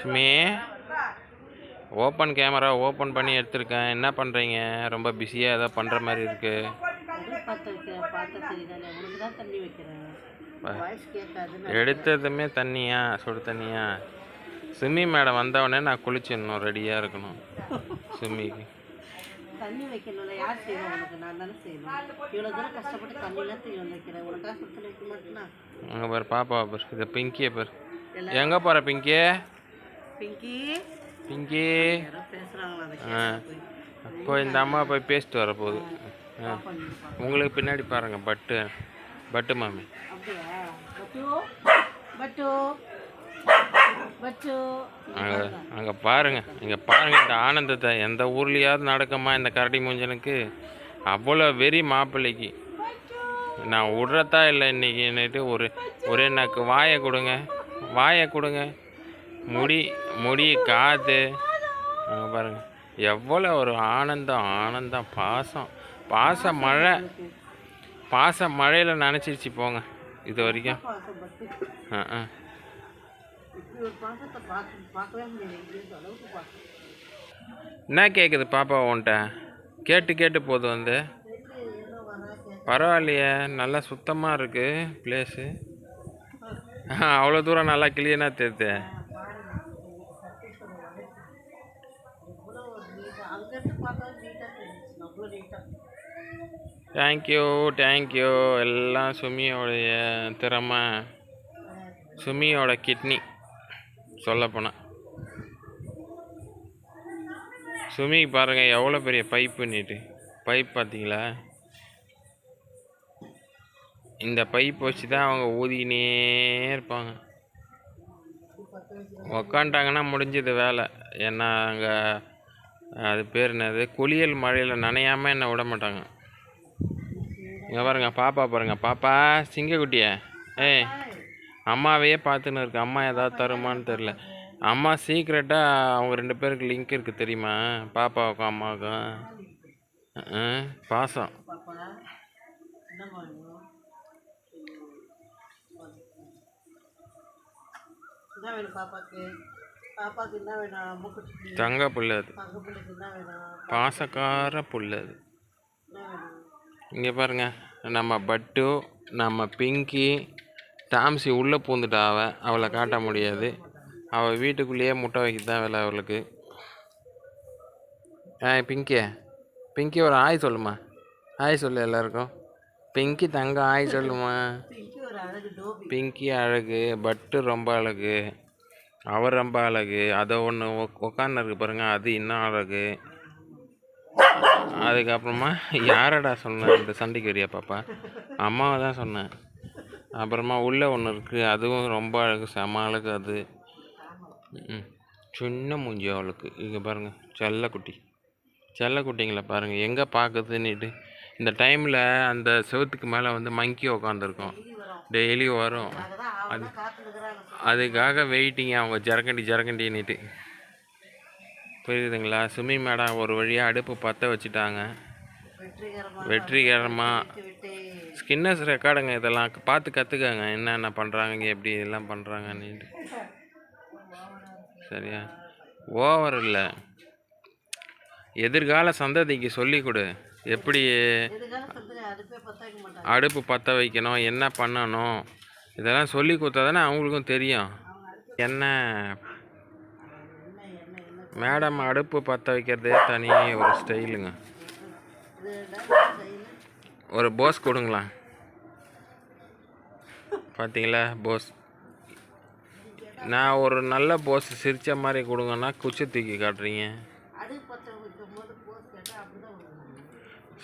Sumi open camera open பண்ணி எடுத்திருக்கேன். என்ன பண்ணுறீங்க ரொம்ப பிஸியாக ஏதோ பண்ணுற மாதிரி இருக்குது எடுத்ததுமே தண்ணியா? சுடு தண்ணியா? சுமி மேடம் வந்தவொடனே நான் குளிச்சிடணும். ரெடியாக இருக்கணும். சுமிக்கு. தண்ணி வைக்கணும்ல. யார் செய்வா உனக்கு? நான் தானே செய்யணும். இவ்வளோ தூரம் கஷ்டப்பட்டு தண்ணிலாம் தூக்கி வந்து வைக்கிறேன் உனக்காக சுத்தம் வைக்க மாட்டேனா? அங்கே பாரு பாப்பாவை பாரு. இது பிங்கியை பாரு. எங்கே போகிற பிங்கி? பிங்கி. பிங்கி. அப்போ இந்த அம்மா போய் பேசிட்டு வர போகுது உங்களுக்கு பின்னாடி பாருங்க பட்டு. பட்டு மாமி. அங்கே அங்கே பாருங்க. இங்கே பாருங்க இந்த ஆனந்தத்தை. எந்த ஊர்லேயாவது நடக்குமா இந்த கரடி மூஞ்சனுக்கு அவ்வளோ வெறி மாப்பிள்ளைக்கு. நான் விட்றதா இல்லை இன்னைக்குன்னுட்டு ஒரு ஒரே நக்கு வாயை கொடுங்க. வாயை கொடுங்க. முடி முடி காது. அங்கே பாருங்க. எவ்வளோ ஒரு ஆனந்தம் ஆனந்தம் பாசம். பாச மழை. பாச மழையில் நினச்சிருச்சு போங்க. இது வரைக்கும். ஆ ஆ. என்ன கேட்குது பாப்பா உன்ட்ட? கேட்டு கேட்டு போகுது வந்து. பரவாயில்லையே நல்லா சுத்தமாக இருக்குது பிளேஸு அவ்வளோ தூரம் நல்லா கிளியனாக தெரியுது. இவ்வளோ நீட்டாக அங்கேருந்து நீட்டாக தெரிஞ்சிச்சு அவ்வளோ நீட்டாக தேங்க்யூ தேங்க்யூ எல்லாம் சுமியோடைய திறமை. சுமியோட கிட்னி சொல்லப்போனால் சுமிக்கு பாருங்கள் எவ்வளோ பெரிய பைப்பு நீட்டு. பைப் பார்த்தீங்களா? இந்த பைப் வச்சு தான் அவங்க ஊதிக்கினே இருப்பாங்க. உக்காண்டாங்கன்னா முடிஞ்சது வேலை. ஏன்னா அங்கே அது பேர் என்னது? குளியல் மழையில் நனையாமல் என்ன விட மாட்டாங்க. இங்கே பாருங்க பாப்பா பாருங்க. பாப்பா சிங்கக்குட்டிய. ஏய் அம்மாவையே பார்த்துன்னு இருக்கு. அம்மா ஏதாவது தருமான்னு தெரில அம்மா சீக்ரெட்டாக அவங்க ரெண்டு பேருக்கு லிங்க் இருக்குது தெரியுமா? பாப்பாவுக்கும் அம்மாவுக்கும். பாசம். என்ன வேணும் பாப்பாக்கு? பாப்பாக்கு என்ன வேணும்? மூக்குச்சி தங்க புள்ள அது. பங்கு பிள்ளைக்கு என்ன வேணும்? பாசக்கார புள்ள அது. இங்கே பாருங்க. நம்ம பட்டு நம்ம பிங்கி டாம்சி உள்ளே பூந்துட்டா அவ அவளை காட்ட முடியாது. அவள் வீட்டுக்குள்ளேயே முட்டை வைக்க தான் வேலை அவளுக்கு. ஆ பிங்கி பிங்கி ஒரு ஆய் சொல்லுமா. ஆய் சொல்லு எல்லாருக்கும். பிங்கி தங்க ஆய் சொல்லுமா. பிங்கி அழகு பட்டு ரொம்ப அழகு அவர் ரொம்ப அழகு அதை ஒன்று உக்காந்து இருக்கு பாருங்க அது இன்னும் அழகு. அதுக்கப்புறமா யாரடா சொன்னேன் இந்த சண்டைக்கு வரியா பாப்பா? அம்மாவை தான் சொன்னேன். அப்புறமா உள்ளே ஒன்று இருக்குது அதுவும் ரொம்ப அழகு செம அழகு அது. சின்ன மூஞ்சி அவளுக்கு. இங்கே பாருங்கள் செல்லக்குட்டி செல்லக்குட்டிங்களை பாருங்கள் எங்கே பார்க்குதுன்னுட்டு இந்த டைமில் அந்த செவுத்துக்கு மேலே வந்து மங்கி உக்காந்துருக்கோம். டெய்லி வரும். காத்துக்கிறாங்க அதுக்காக வெயிட்டிங்க அவங்க ஜரக்கண்டி ஜரக்கண்டின்னுட்டு புரியுதுங்களா? சுமி மேடம் ஒரு வழியாக அடுப்பு பற்ற வச்சுட்டாங்க. வெற்றிகரமாக ஸ்கின்னஸ் ரெக்கார்டுங்க இதெல்லாம் பார்த்து கற்றுக்கங்க என்னென்ன பண்ணுறாங்க எப்படி எல்லாம் பண்ணுறாங்கன்னுட்டு சரியா? ஓவர் இல்லை. எதிர்கால சந்ததிக்கு சொல்லிக் கொடு. எப்படி அடுப்பே பற்ற வைக்கணும் என்ன பண்ணணும்? இதெல்லாம் சொல்லி கொடுத்தா தானே அவங்களுக்கும் தெரியும். என்ன? மேடம் அடுப்பு பற்ற வைக்கிறதே தனி ஒரு ஸ்டைலுங்க. ஒரு போஸ் கொடுங்களா. பார்த்தீங்களா போஸ். நான் ஒரு நல்ல போஸ் சிரித்த மாதிரி கொடுங்கன்னா குச்சி தூக்கி காட்டுறீங்க.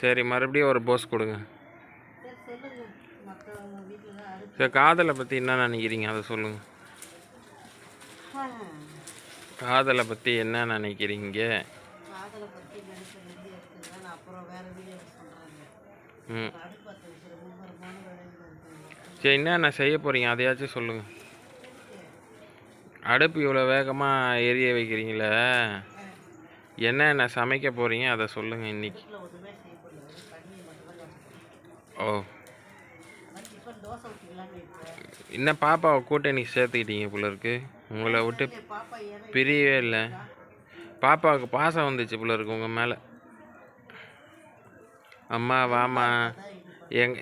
சரி மறுபடியும் ஒரு போஸ் கொடுங்க. சரி காதலை பற்றி என்ன நினைக்கிறீங்க? அதை சொல்லுங்கள் காதலை பற்றி என்ன நினைக்கிறீங்க? ம். சரி என்னென்ன செய்ய போகிறீங்க அதையாச்சும் சொல்லுங்கள் அடுப்பு இவ்வளோ வேகமாக எரிய வைக்கிறீங்களே. என்னென்ன சமைக்க போகிறீங்க அதை சொல்லுங்கள் இன்னைக்கு வீட்டில் ஒன்றுமே செய்ய முடியாது தண்ணி மட்டும் தான் ஓ. என்ன பாப்பாவை கூட்டணி சேர்த்துக்கிட்டீங்க போல இருக்கு. உங்களை விட்டு பிரியவே இல்லை. பாப்பாவுக்கு பாசம் வந்துச்சு போல இருக்கு உங்கள் மேலே. அம்மா வாமா எங்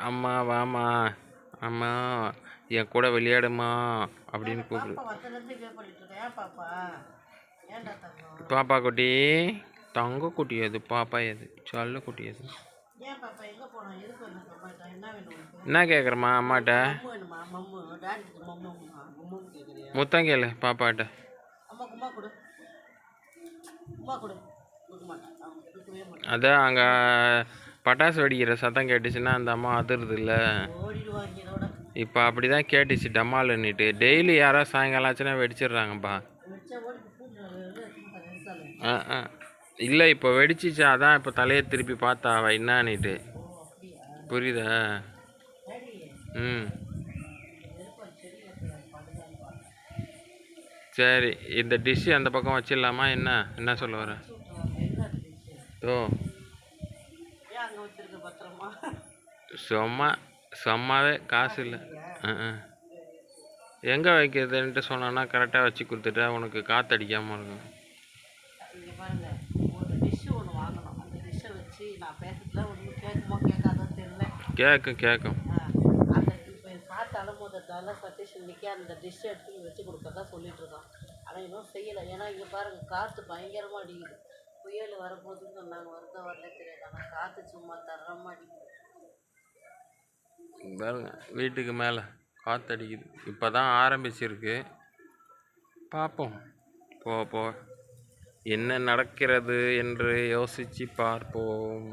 அம்மா வாமா அம்மா என் கூட விளையாடுமா அப்படின்னு கூப்பிடு. பாப்பா பாப்பா குட்டி தங்க குட்டி அது. பாப்பா எது? சொல்ல குட்டி அது. ஏன் பாப்பா எங்கே போனோம் எதுக்கு வந்து அம்மாட்ட என்ன வேணும் உனக்கு என்ன கேட்குறம்மா அம்மாட்ட வேணுமா மம்மு டாடிக்கு மம்மு மம்மு கேட்குறியா முத்தம் கேளு பாப்பாட்ட அம்மா கும்மா கொடு கும்மா கொடு அதான் அங்கே பட்டாசு வெடிக்கிற சத்தம் கேட்டுச்சுன்னா அந்த அம்மா அதிருது இல்லை இப்போ அப்படி தான் கேட்டுச்சு டமாலுன்னுட்டு டெய்லி யாராவது சாயங்காலம் ஆச்சுன்னா வெடிச்சிடுறாங்கப்பா ஆ ஆ இல்லை இப்போ வெடிச்சிச்சு? அதான் இப்போ தலையை திருப்பி பார்த்தா அவள் என்னான்னுட்டு. புரியுதா? ம். சரி இந்த டிஷ்ஷு அந்த பக்கம் வச்சிடலாமா? என்ன? என்ன சொல்ல வர? ஓ. சும்மா சும்மாவே காசு இல்லை. ஆ ஆ. எங்கே வைக்கிறதுன்ட்டு சொன்னோன்னா கரெக்டாக வச்சு கொடுத்துட்டா உனக்கு காற்றடிக்காமல் இருக்கும் இங்கே பாருங்க ஒரு டிஷ்ஷு ஒன்று வாங்கணும் அந்த டிஷ்ஷை வச்சு நான் பேசுறதுல ஒன்றும் கேட்குமா கேட்காதோ தெரியல. கேட்கும் கேட்கும் அந்த இப்போ காற்று அலமோதத்தால சதீஷ் இன்னைக்கு அந்த டிஷ்ஷை எடுத்து வச்சு கொடுக்கறதா சொல்லிட்டு இருக்கான் ஆனால் இன்னும் செய்யலை. ஏன்னா இங்கே பாருங்க காற்று பயங்கரமாக அடிக்குது. புயல் வரப்போகுதுன்னு சொன்னாங்க வருதா வரல தெரியாது. ஆனால் காற்று சும்மா தரமாக அடிக்குது. பாருங்க வீட்டுக்கு மேலே காற்றடிக்குது இப்போ தான் ஆரம்பிச்சிருக்கு. பார்ப்போம் போ போ என்ன நடக்கிறது என்று யோசித்து பார்ப்போம்.